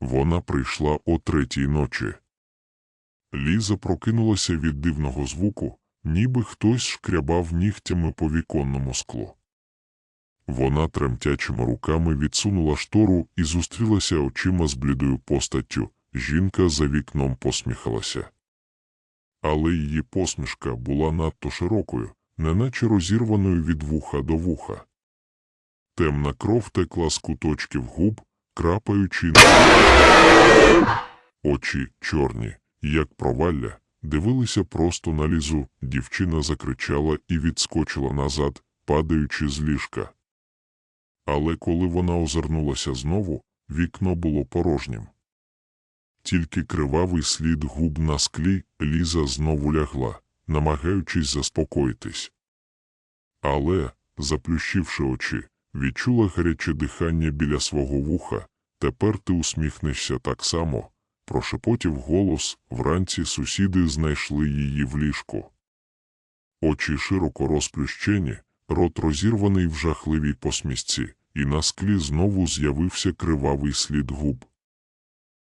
Вона прийшла о третій ночі. Ліза прокинулася від дивного звуку, ніби хтось шкрябав нігтями по віконному склу. Вона тремтячими руками відсунула штору і зустрілася очима з блідою постаттю. Жінка за вікном посміхалася. Але її посмішка була надто широкою, неначе розірваною від вуха до вуха. Темна кров текла з куточків губ, крапаючи на очі чорні, як провалля, дивилися просто на лізу. Дівчина закричала і відскочила назад, падаючи з ліжка. Але коли вона озирнулася знову, вікно було порожнім. Тільки кривавий слід губ на склі Ліза знову лягла, намагаючись заспокоїтись. Але, заплющивши очі, відчула гаряче дихання біля свого вуха. Тепер ти усміхнешся так само. Прошепотів голос, вранці сусіди знайшли її в ліжку. Очі широко розплющені, рот розірваний в жахливій посмішці, і на склі знову з'явився кривавий слід губ.